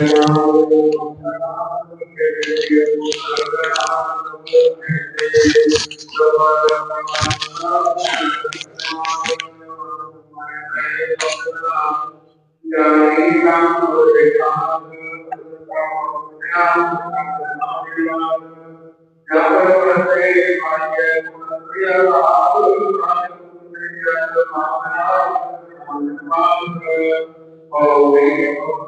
ਵੱਡਿਓ ਹੱਥਾਂ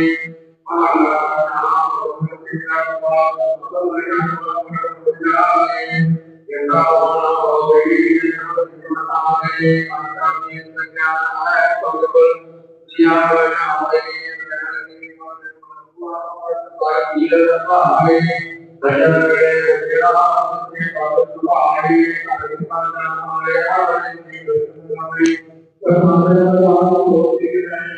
ਕੋਈ ਹੈ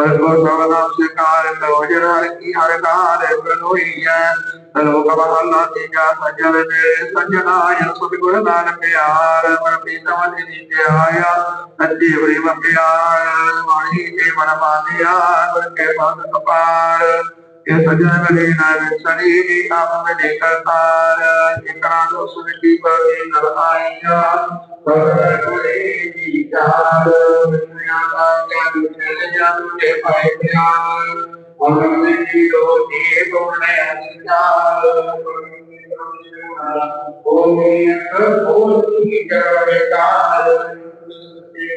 ਹਾਰੇ ਹਾਰੇ ਸਿਕਾਰ ਤੋ ਜਨਰ ਕੀ ਹਰ ਕਾਰ ਬਨੋਈ ਹੈ ਲੋਕ ਮਹੱਲਾ ਤੀਜਾ ਸਜਣ ਦੇ ਸਜਣਾਇ ਸਤਿਗੁਰ ਨਾਨਕ ਪਿਆਰ ਮਨ ਪੀਤਮ ਜੀ ਤੇ ਆਇਆ। ਸੱਚੀ ਬੜੀ ਵਾਣੀ ਤੇ ਮਨ ਮਾਨਿਆ ਗੁਰ ਕੇ ਮਨ ਕਪਾਰ ਇਹ ਸਜਣ ਗਲੇ ਨਾ ਵਿਸੜੀ ਆਪ ਮੇ ਦੇ ਕਰਤਾਰ। ਇਕਰਾ ਦੋ ਸੁਨਿ ਬੜੀ ਨਰ ਆਈਆ ਪਰ ਕੋਈ ਜੀ ਚਾਰ। ਦੁਨੀਆ ਦਾ ਗਿਆਨ ਚਲੇ ਜਾਦੂ ਦੇ ਪਾਏ ਪਿਆਰ ਅਮਰ ਜੀ ਲੋ ਜੀ ਕੋਨੇ ਅਨਿਕਾਰ ਓਮ ਇੱਕ ਹੋਰ ਕੀ ਕਰਵੇ ਕਾਲ ਤੇ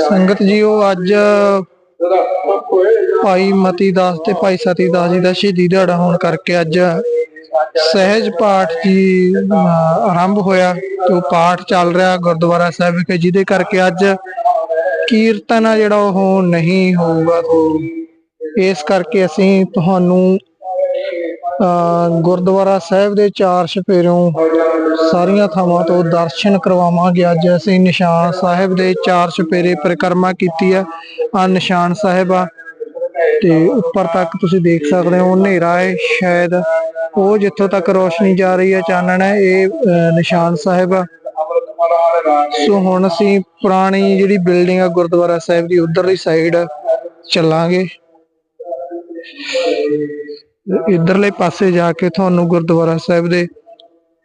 ਸੰਗਤ ਜੀਓ ਅੱਜ ਭਾਈ ਮਤੀ ਦਾਸ ਤੇ ਭਾਈ ਸਤੀ ਦਾਸ ਜੀ ਦਾ ਸ਼ਹੀਦੀ ਦਿਹਾੜਾ ਹੋਣ ਕਰਕੇ ਅੱਜ ਸਹਿਜ ਪਾਠ ਜੀ ਆਰੰਭ ਹੋਇਆ ਤੇ ਉਹ ਪਾਠ ਚੱਲ ਰਿਹਾ ਗੁਰਦੁਆਰਾ ਸਾਹਿਬ ਵਿਖੇ ਜਿਹਦੇ ਕਰਕੇ ਅੱਜ ਕੀਰਤਨ ਆ ਜਿਹੜਾ ਉਹ ਨਹੀਂ ਹੋਊਗਾ ਇਸ ਕਰਕੇ ਅਸੀਂ ਤੁਹਾਨੂੰ ਗੁਰਦੁਆਰਾ ਸਾਹਿਬ ਦੇ ਚਾਰ ਚੁਫੇਰਿਓਂ ਸਾਰੀਆਂ ਥਾਵਾਂ ਤੋਂ ਦਰਸ਼ਨ ਕਰਵਾਵਾਂਗੇ। ਅੱਜ ਅਸੀਂ ਨਿਸ਼ਾਨ ਸਾਹਿਬ ਦੇ ਚਾਰ ਚੁਫੇਰੇ ਪਰਿਕਰਮਾ ਕੀਤੀ ਆ। ਆ ਨਿਸ਼ਾਨ ਸਾਹਿਬ ਆ ਤੇ ਉੱਪਰ ਤੱਕ ਤੁਸੀਂ ਦੇਖ ਸਕਦੇ ਹੋ, ਹਨੇਰਾ ਹੈ ਸ਼ਾਇਦ। ਉਹ ਜਿੱਥੋਂ ਤੱਕ ਰੋਸ਼ਨੀ ਜਾ ਰਹੀ ਹੈ, ਚਾਨਣ ਹੈ, ਇਹ ਨਿਸ਼ਾਨ ਸਾਹਿਬ ਆ। ਸੋ ਹੁਣ ਅਸੀਂ ਪੁਰਾਣੀ ਜਿਹੜੀ ਬਿਲਡਿੰਗ ਆ, ਗੁਰਦੁਆਰਾ ਸਾਹਿਬ ਦੀ, ਉਧਰਲੀ ਸਾਈਡ ਚੱਲਾਂਗੇ। ਇਧਰਲੇ ਪਾਸੇ ਜਾ ਕੇ ਤੁਹਾਨੂੰ ਗੁਰਦੁਆਰਾ ਸਾਹਿਬ ਦੇ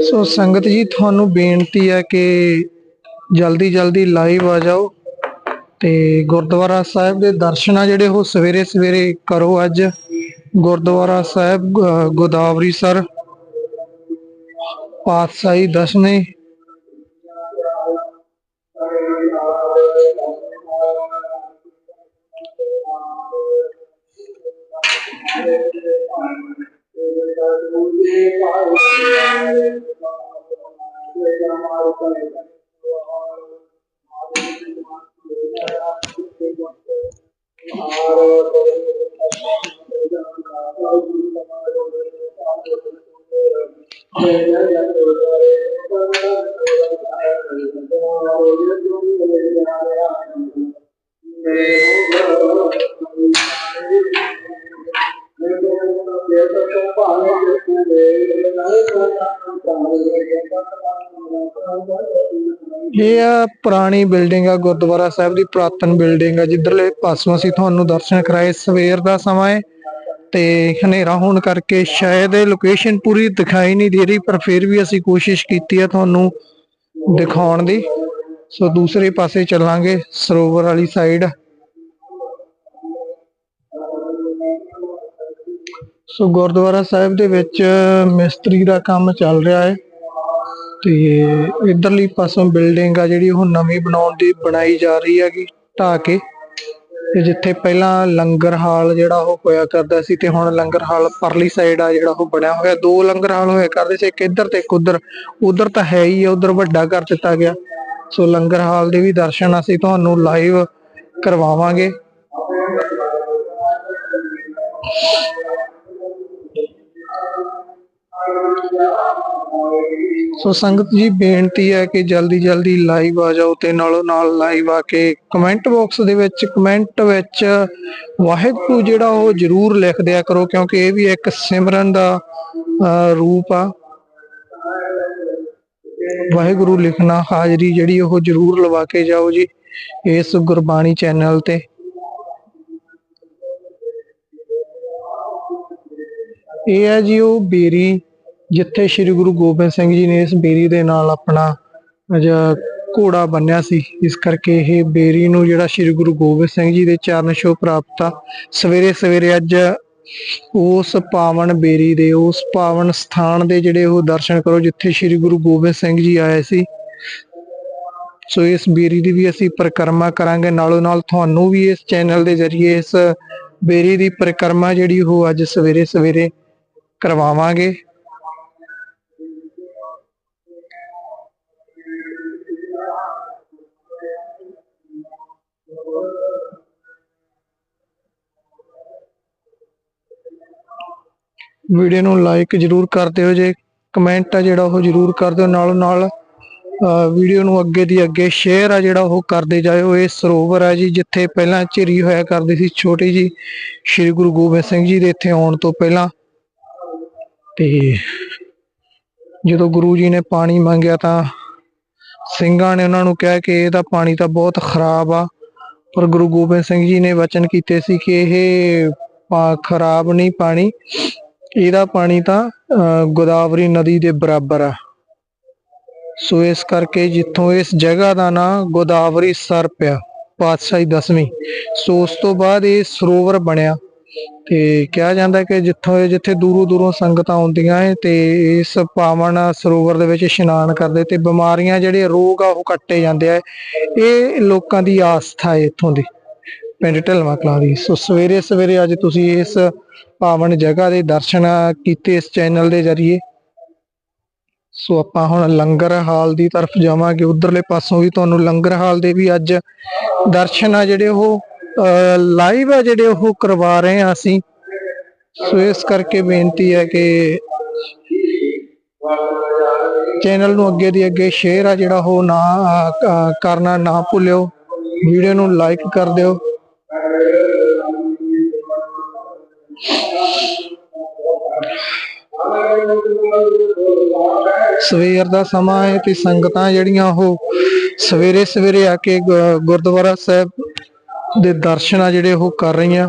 ਸੋ ਸੰਗਤ ਜੀ, ਤੁਹਾਨੂੰ ਬੇਨਤੀ ਹੈ ਕਿ ਜਲਦੀ ਜਲਦੀ ਲਾਈਵ ਆ ਜਾਓ ਤੇ ਗੁਰਦੁਆਰਾ ਸਾਹਿਬ ਦੇ ਦਰਸ਼ਨ ਆ ਜਿਹੜੇ ਉਹ ਸਵੇਰੇ ਸਵੇਰੇ ਕਰੋ ਅੱਜ। ਗੁਰਦੁਆਰਾ ਸਾਹਿਬ ਗੋਦਾਵਰੀ ਸਰ, ਪਾਤਸ਼ਾਹੀ ਦਸਵੇਂ Amen. ਇਹ ਆ ਪੁਰਾਣੀ ਬਿਲਡਿੰਗ ਆ, ਗੁਰਦੁਆਰਾ ਸਾਹਿਬ ਦੀ ਪੁਰਾਤਨ ਬਿਲਡਿੰਗ ਆ, ਜਿੱਧਰਲੇ ਪਾਸੋਂ ਅਸੀਂ ਤੁਹਾਨੂੰ ਦਰਸ਼ਨ ਕਰਾਏ ਸਵੇਰ ਦਾ ਸਮਾਂ ਹੈ ਤੇ ਹਨੇਰਾ ਹੋਣ ਕਰਕੇ ਸ਼ਾਇਦ ਇਹ ਲੋਕੇਸ਼ਨ ਪੂਰੀ ਦਿਖਾਈ ਨਹੀਂ ਦੇ ਰਹੀ, ਪਰ ਫਿਰ ਵੀ ਅਸੀਂ ਕੋਸ਼ਿਸ਼ ਕੀਤੀ ਆ ਤੁਹਾਨੂੰ ਦਿਖਾਉਣ ਦੀ। ਸੋ ਦੂਸਰੇ ਪਾਸੇ ਚੱਲਾਂਗੇ, ਸਰੋਵਰ ਵਾਲੀ ਸਾਈਡ ਸੋ ਗੁਰਦੁਆਰਾ ਸਾਹਿਬ ਦੇ ਵਿੱਚ ਮਿਸਤਰੀ ਦਾ ਕੰਮ ਚੱਲ ਰਿਹਾ ਹੈ ਤੇ ਇਧਰਲੀ ਪਾਸੋਂ ਬਿਲਡਿੰਗ ਆ ਜਿਹੜੀ ਉਹ ਨਵੀਂ ਬਣਾਉਣ ਦੀ ਬਣਾਈ ਜਾ ਰਹੀ ਹੈਗੀ, ਢਾਹ ਕੇ। ਤੇ ਜਿੱਥੇ ਪਹਿਲਾਂ ਲੰਗਰ ਹਾਲ ਜਿਹੜਾ ਉਹ ਹੋਇਆ ਕਰਦਾ ਸੀ ਤੇ ਹੁਣ ਲੰਗਰ ਹਾਲ ਪਰਲੀ ਸਾਈਡ ਆ ਜਿਹੜਾ ਉਹ ਬਣਿਆ ਹੋਇਆ। ਦੋ ਲੰਗਰ ਹਾਲ ਹੋਇਆ ਕਰਦੇ ਸੀ, ਇੱਕ ਇੱਧਰ ਤੇ ਇੱਕ ਉੱਧਰ। ਉਧਰ ਤਾਂ ਹੈ ਹੀ ਆ, ਉਧਰ ਵੱਡਾ ਕਰ ਦਿੱਤਾ ਗਿਆ। ਸੋ ਲੰਗਰ ਹਾਲ ਦੇ ਵੀ ਦਰਸ਼ਨ ਅਸੀਂ ਤੁਹਾਨੂੰ ਲਾਈਵ ਕਰਵਾਵਾਂਗੇ। ਸੋ ਸੰਗਤ ਜੀ, ਬੇਨਤੀ ਹੈ ਕਿ ਜਲਦੀ ਜਲਦੀ ਲਾਈਵ ਆ ਜਾਓ ਤੇ ਨਾਲੋਂ ਨਾਲ ਲਾਈਵ ਆ ਕੇ ਕਮੈਂਟ ਬਾਕਸ ਦੇ ਵਿੱਚ ਕਮੈਂਟ ਵਿੱਚ ਵਾਹਿਗੁਰੂ ਜਿਹੜਾ ਉਹ ਜਰੂਰ ਲਿਖ ਦਿਆ ਕਰੋ ਕਿਉਂਕਿ ਇਹ ਵੀ ਇੱਕ ਸਿਮਰਨ ਦਾ ਰੂਪ ਆ। ਵਾਹਿਗੁਰੂ ਲਿਖਣਾ, ਹਾਜ਼ਰੀ ਜਿਹੜੀ ਉਹ ਜਰੂਰ ਲਵਾ ਕੇ ਜਾਓ ਜੀ ਇਸ ਗੁਰਬਾਣੀ ਚੈਨਲ ਤੇ। ਇਹ ਹੈ ਜੀ ਉਹ ਬੇਰੀ ਜਿੱਥੇ ਸ੍ਰੀ ਗੁਰੂ ਗੋਬਿੰਦ ਸਿੰਘ ਜੀ ਨੇ ਇਸ ਬੇਰੀ ਦੇ ਨਾਲ ਆਪਣਾ ਅਜਾ ਘੋੜਾ ਬੰਨਿਆ ਸੀ, ਇਸ ਕਰਕੇ ਇਹ ਬੇਰੀ ਨੂੰ ਜਿਹੜਾ ਸ੍ਰੀ ਗੁਰੂ ਗੋਬਿੰਦ ਸਿੰਘ ਜੀ ਦੇ ਚਰਨ ਛੋਹ ਪ੍ਰਾਪਤ ਆ। ਸਵੇਰੇ ਸਵੇਰੇ ਅੱਜ ਉਸ ਪਾਵਨ ਬੇਰੀ ਦੇ, ਉਸ ਪਾਵਨ ਸਥਾਨ ਦੇ ਜਿਹੜੇ ਉਹ ਦਰਸ਼ਨ ਕਰੋ, ਜਿੱਥੇ ਸ੍ਰੀ ਗੁਰੂ ਗੋਬਿੰਦ ਸਿੰਘ ਜੀ ਆਏ ਸੀ। ਸੋ ਇਸ ਬੇਰੀ ਦੀ ਵੀ ਅਸੀਂ ਪਰਿਕਰਮਾ ਕਰਾਂਗੇ। ਨਾਲੋਂ ਨਾਲ ਤੁਹਾਨੂੰ ਵੀ ਇਸ ਚੈਨਲ ਦੇ ਜ਼ਰੀਏ ਇਸ ਬੇਰੀ ਦੀ ਪਰਿਕਰਮਾ ਜਿਹੜੀ ਉਹ ਅੱਜ ਸਵੇਰੇ ਸਵੇਰੇ ਕਰਵਾਵਾਂਗੇ। ਵੀਡੀਓ ਨੂੰ ਲਾਈਕ ਜਰੂਰ ਕਰ ਦਿਓ ਜੇ ਕਮੈਂਟ ਆ ਜਿਹੜਾ ਉਹ ਜਰੂਰ ਕਰ ਦਿਓ। ਨਾਲ ਨਾਲ ਵੀਡੀਓ ਨੂੰ ਅੱਗੇ ਦੀ ਅੱਗੇ ਸ਼ੇਅਰ ਆ ਜਿਹੜਾ ਉਹ ਕਰਦੇ ਜਾਇਓ। ਇਹ ਸਰੋਵਰ ਆ ਜੀ, ਜਿੱਥੇ ਪਹਿਲਾਂ ਝਿਰੀ ਹੋਇਆ ਕਰਦੀ ਸੀ ਛੋਟੀ ਜੀ। ਸ੍ਰੀ ਗੁਰੂ ਗੋਬਿੰਦ ਸਿੰਘ ਜੀ ਦੇ ਇੱਥੇ ਆਉਣ ਤੋਂ ਪਹਿਲਾਂ। ਤੇ ਜਦੋਂ ਗੁਰੂ ਜੀ ਨੇ ਪਾਣੀ ਮੰਗਿਆ ਤਾਂ ਸਿੰਘਾਂ ਨੇ ਉਹਨਾਂ ਨੂੰ ਕਿਹਾ ਕਿ ਇਹਦਾ ਪਾਣੀ ਤਾਂ ਬਹੁਤ ਖਰਾਬ ਆ। ਪਰ ਗੁਰੂ ਗੋਬਿੰਦ ਸਿੰਘ ਜੀ ਨੇ ਵਚਨ ਕੀਤੇ ਸੀ ਕਿ ਇਹ ਖਰਾਬ ਨਹੀਂ ਪਾਣੀ। ਇਹਦਾ ਪਾਣੀ ਤਾਂ ਗੋਦਾਵਰੀ ਨਦੀ ਦੇ ਬਰਾਬਰ ਆ। ਸੋ ਇਸ ਕਰਕੇ ਜਿੱਥੋਂ ਇਸ ਜਗ੍ਹਾ ਦਾ ਨਾਂ ਗੋਦਾਵਰੀ ਸਰ ਪਿਆ, ਪਾਤਸ਼ਾਹੀ ਦਸਵੀਂ। ਸੋ ਉਸ ਤੋਂ ਬਾਅਦ ਇਹ ਸਰੋਵਰ ਬਣਿਆ ਤੇ ਕਿਹਾ ਜਾਂਦਾ ਕਿ ਜਿੱਥੋਂ ਜਿੱਥੇ ਦੂਰੋਂ ਦੂਰੋਂ ਸੰਗਤਾਂ ਆਉਂਦੀਆਂ ਏ ਤੇ ਇਸ ਪਾਵਨ ਸਰੋਵਰ ਦੇ ਵਿੱਚ ਇਸ਼ਨਾਨ ਕਰਦੇ ਤੇ ਬਿਮਾਰੀਆਂ ਜਿਹੜੇ ਰੋਗ ਆ ਉਹ ਕੱਟੇ ਜਾਂਦੇ ਆ। ਇਹ ਲੋਕਾਂ ਦੀ ਆਸਥਾ ਹੈ ਇੱਥੋਂ ਦੀ। ਪਿੰਡ ਢਲਵਾ ਕਲਾਂ ਦੀ। ਸੋ ਸਵੇਰੇ ਸਵੇਰੇ ਅੱਜ ਤੁਸੀਂ ਇਸ ਪਾਵਨ ਜਗ੍ਹਾ ਦੇ ਦਰਸ਼ਨ ਕੀਤੇ ਇਸ ਚੈਨਲ ਦੇ ਜ਼ਰੀਏ। ਸੋ ਆਪਾਂ ਹੁਣ ਲੰਗਰ ਹਾਲ ਦੀ ਤਰਫ ਜਾਵਾਂਗੇ। ਉਧਰਲੇ ਪਾਸੋਂ ਵੀ ਤੁਹਾਨੂੰ ਲੰਗਰ ਹਾਲ ਦੇ ਵੀ ਅੱਜ ਦਰਸ਼ਨ ਆ ਜਿਹੜੇ ਉਹ ਲਾਈਵ ਆ ਜਿਹੜੇ ਉਹ ਕਰਵਾ ਰਹੇ ਆ ਅਸੀਂ। ਸੋ ਇਸ ਕਰਕੇ ਬੇਨਤੀ ਹੈ ਕਿ ਚੈਨਲ ਨੂੰ ਅੱਗੇ ਦੀ ਅੱਗੇ ਸ਼ੇਅਰ ਆ ਜਿਹੜਾ ਉਹ ਨਾ ਕਰਨਾ ਨਾ ਭੁੱਲਿਓ। ਵੀਡੀਓ ਨੂੰ ਲਾਈਕ ਕਰ ਦਿਓ। ਸਵੇਰ ਦਾ ਸਮਾਂ ਹੈ ਤੇ ਸੰਗਤਾਂ ਜਿਹੜੀਆਂ ਉਹ ਸਵੇਰੇ ਸਵੇਰੇ ਆ ਕੇ ਗੁ- ਗੁਰਦੁਆਰਾ ਸਾਹਿਬ ਦੇ ਦਰਸ਼ਨ ਆ ਜਿਹੜੇ ਉਹ ਕਰ ਰਹੀਆਂ।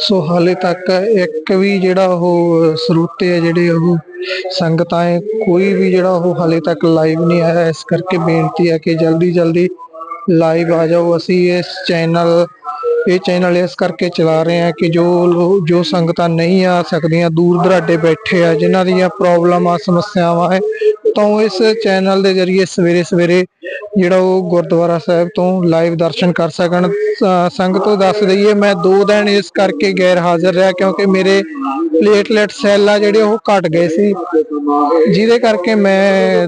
ਸੋ ਹਾਲੇ ਤੱਕ ਇੱਕ ਵੀ ਜਿਹੜਾ ਉਹ ਸਰੋਤੇ ਆ ਜਿਹੜੇ ਉਹ ਸੰਗਤਾਂ ਹੈ, ਕੋਈ ਵੀ ਜਿਹੜਾ ਉਹ ਹਾਲੇ ਤੱਕ ਲਾਈਵ ਨਹੀਂ ਆਇਆ, ਇਸ ਕਰਕੇ ਬੇਨਤੀ ਹੈ ਕਿ ਜਲਦੀ ਜਲਦੀ ਲਾਈਵ ਆ ਜਾਓ। ਅਸੀਂ ਇਸ ਚੈਨਲ ਇਹ ਚੈਨਲ ਇਸ ਕਰਕੇ ਚਲਾ ਰਹੇ ਹਾਂ ਕਿ ਜੋ ਲੋ- ਜੋ ਸੰਗਤਾਂ ਨਹੀਂ ਆ ਸਕਦੀਆਂ ਦੂਰ ਦਰਾਡੇ ਬੈਠੇ ਆ, ਜਿਨ੍ਹਾਂ ਦੀਆਂ ਪ੍ਰੋਬਲਮਾਂ ਸਮੱਸਿਆਵਾਂ ਹੈ ਤਾਂ ਉਹ ਇਸ ਚੈਨਲ ਦੇ ਜ਼ਰੀਏ ਸਵੇਰੇ ਸਵੇਰੇ ਜਿਹੜਾ ਉਹ ਗੁਰਦੁਆਰਾ ਸਾਹਿਬ ਤੋਂ ਲਾਈਵ ਦਰਸ਼ਨ ਕਰ ਸਕਣ ਸ- ਸੰਗਤ ਤੋਂ ਦੱਸ ਦਈਏ, ਮੈਂ 2 ਦਿਨ ਇਸ ਕਰਕੇ ਗੈਰ ਹਾਜ਼ਰ ਰਿਹਾ ਕਿਉਂਕਿ ਮੇਰੇ ਪਲੇਟਲੈਟ ਸੈੱਲ ਆ ਜਿਹੜੇ ਉਹ ਘਟ ਗਏ ਸੀ। ਜਿਹਦੇ ਕਰਕੇ ਮੈਂ